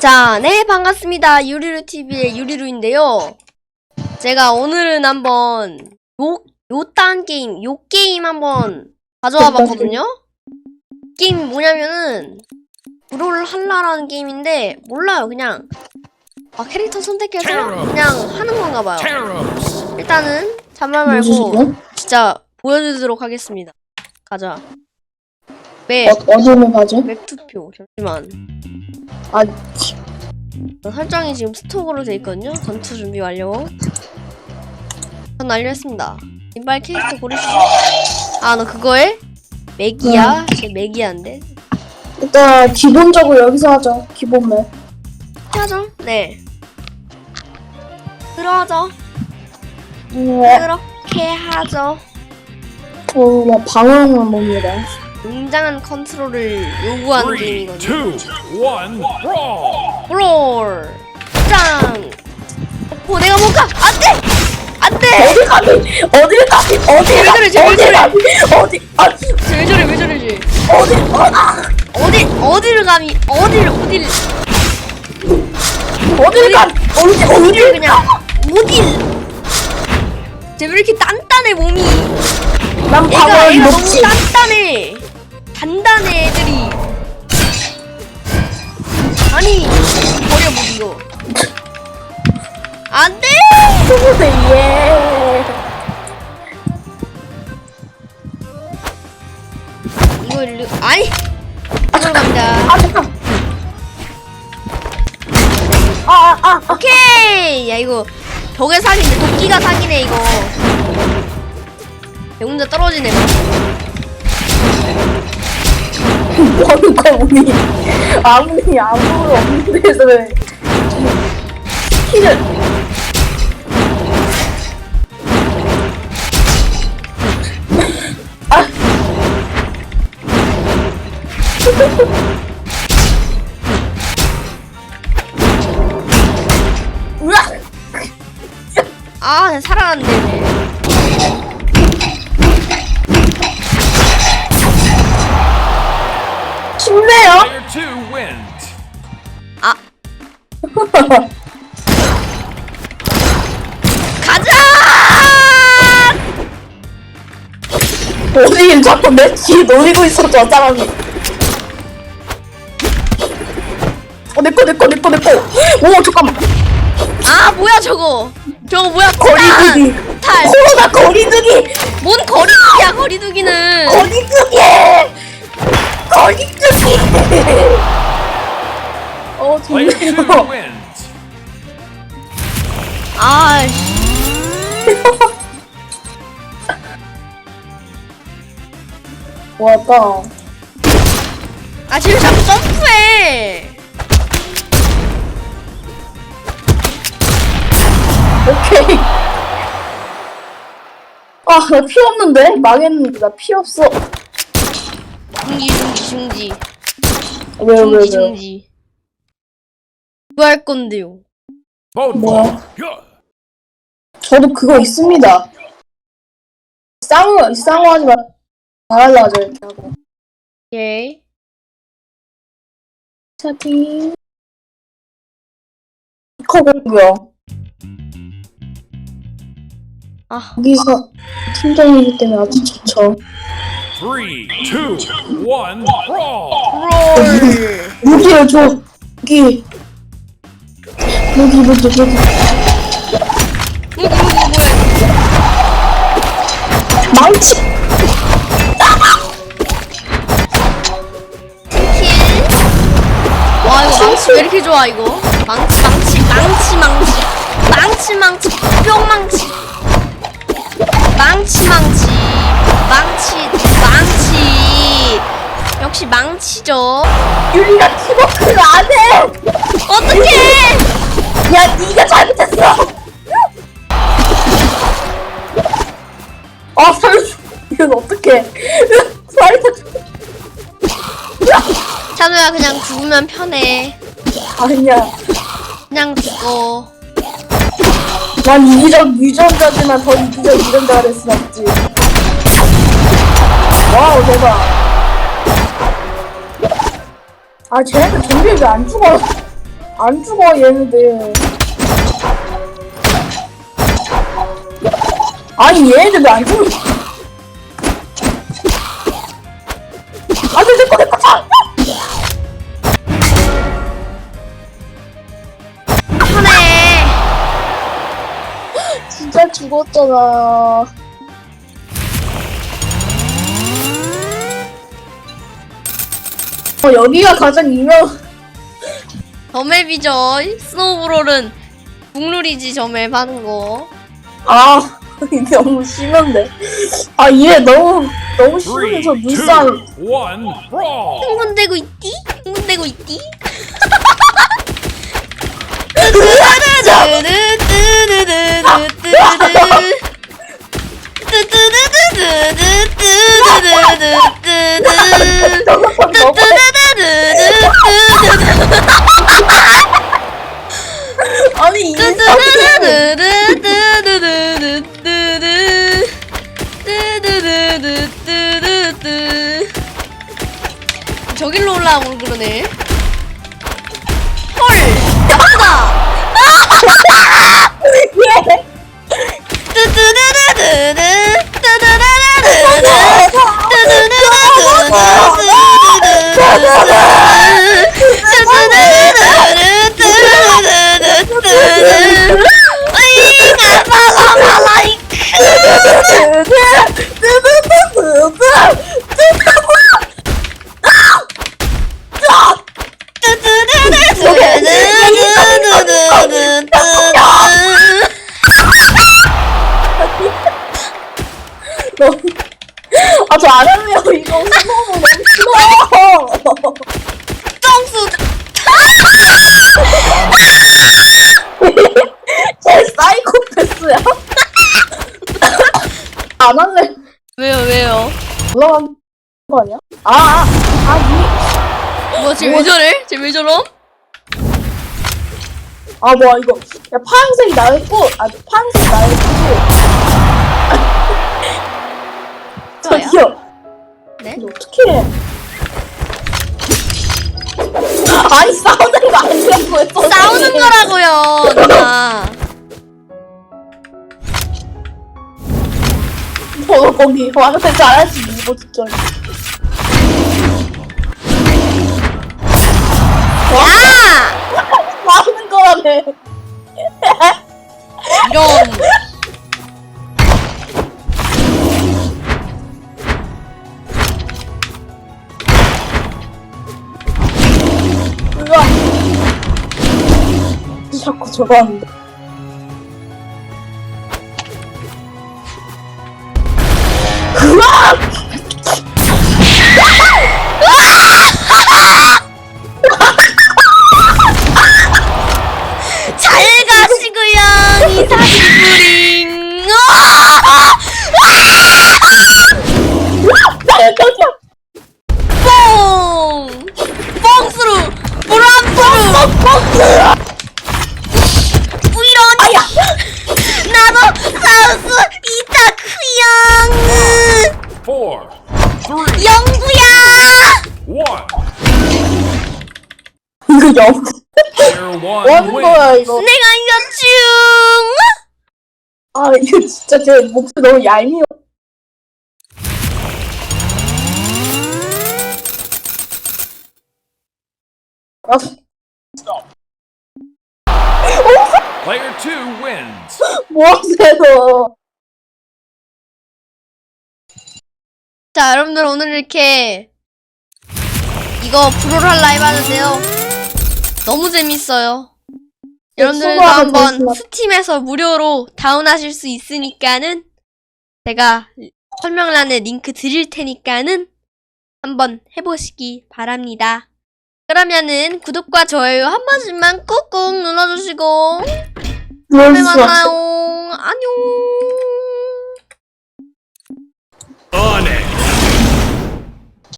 자, 네, 반갑습니다. 유리루 TV의 유리루인데요. 제가 오늘은 한번 요, 요딴 게임, 요 게임 한번 가져와 봤거든요? 게임이 뭐냐면은, 브롤 할라라는 게임인데, 몰라요. 그냥, 아, 캐릭터 선택해서 그냥 하는 건가 봐요. 일단은, 잠말 뭐지, 말고? 진짜 보여주도록 하겠습니다. 가자. 맵, 어, 어디로 가죠? 맵 투표. 잠시만. 아, 설정이 지금 스톡으로 돼 있거든요. 전투 준비 완료. 전 완료했습니다. 인발 캐릭터 고르시죠. 아, 너 그거에? 맥이야? 제 맥이야인데? 일단 기본적으로 여기서 하죠. 기본 맵. 하죠? 네. 들어가죠. 네. 그렇게 하죠. 어, 나 방어만 봅니다. 굉장한 컨트롤을 요구하는 Three, 게임이거든요. two, one, brawl. 브롤! 짱! 어, 내가 못 가! 안 돼! 안 돼! 어디 가니? 어디 가니? 어디 왜 가니? 저래, 쟤왜 어디 저래? 가니? 어디? 아, 왜 저래, 왜 저래지? 어디? 어, 아, 어디, 어디를 감히, 어디를, 어디를. 어디 가니? 어디? 어딜 어디? 그냥 어딜 쟤왜 이렇게 단단해 몸이 난 애가 방어를 애가 너무. 단단해 단단해 애들이 아니 버려 못 이거 안돼 예. 이거 일로 아니 이걸 갑니다 아, 잠깐. 아, 아, 아. 오케이 야 이거 벽에 사기네 도끼가 사기네 이거 내 혼자 떨어지네 막. 뭐하는 거야, 우리? 아무리 아무도 없는 데서 왜. 키를. 내 뒤에 노리고 있어 저 사람이. 어 내꺼 내꺼 내꺼 내꺼 오 잠깐만. 아 뭐야 저거? 저거 뭐야? 거리두기. 탈. 코로나 거리두기. 뭔 거리두기야 거리두기는? 거리두기. 거리두기. 어 좋네요. wins. 아 왔다 아 지금 자꾸 점프해. 오케이. 아 나 피 없는데? 망했는데 나 피 없어. 중지 중지 중지. 왜요 왜요 중지 왜요 중지. 뭐할 건데요. 뭐야? Good. 저도 그거 있습니다. 쌍우, 쌍우 하지 말, 이렇게 하고. 오케이 채팅. 커 공격. 아 여기서 팀전이기 때문에 아주 좋죠. Three, two, one, brawl. 브롤 무기를 줘. 무기. 무기, 무기, 무기. 무기 무기 뭐야 망치! 망치 왜 이렇게 좋아 이거 망치 망치 망치 망치 망치 망치 뿅망치 망치 망치 망치 망치 역시 망치죠 유리가 팀워크를 안 해! 어떡해 야, 니가 잘못했어! 아, 살려줘. 이건 어떡해. 살려줘. 찬우야 그냥 죽으면 편해 아니야. 그냥 죽어 난 이기적 유전자지만 더 이기적 유전자가 될 순 없지. 와우, 대박. 아, 쟤네들 좀비 왜안 죽어? 안 죽어 얘네들 아니 얘네들 왜 안 죽는 죽었잖아 어 여기가 가장 유명 저맵이죠. 스노우브롤은 국룰이지 저맵 하는 거. 아 이게 너무 심한데 아얘 너무 너무 심해서 눈싸움. 흥분되고 있디? 흥분되고 있디? 아니 이게 저길로 올라오고 그러네. 헐! 야다! 아니야? 아아아이 뭐야 쟤왜 저래? 쟤 왜 저럼? 아 뭐야 이거 야 파란색이 나였고 아 파란색이 나였고 저요? 저기요 네? 이거 어떻게 해 아니 싸우는 거 아니라고 했어 싸우는 거라고요 누나 너 거기 와서 잘하지 이거 진짜 이런. 으아 자꾸 저거 하는데 뭐. 거야 이거? 내가 이겼쥬. 아 이거 진짜 제 목소리 너무 얄미워. 아, Player two wins. 뭐 하세요? 자 여러분들 오늘 이렇게 이거 브롤할 라이브 하는데요? 너무 재밌어요 여러분들도 수고하고 한번. 스팀에서 무료로 다운하실 수 있으니까는 제가 설명란에 링크 드릴 테니까는 한번 해보시기 바랍니다. 그러면은 구독과 좋아요 한 번씩만 꾹꾹 눌러주시고 다음에 없어 만나요. 안녕. Onyx.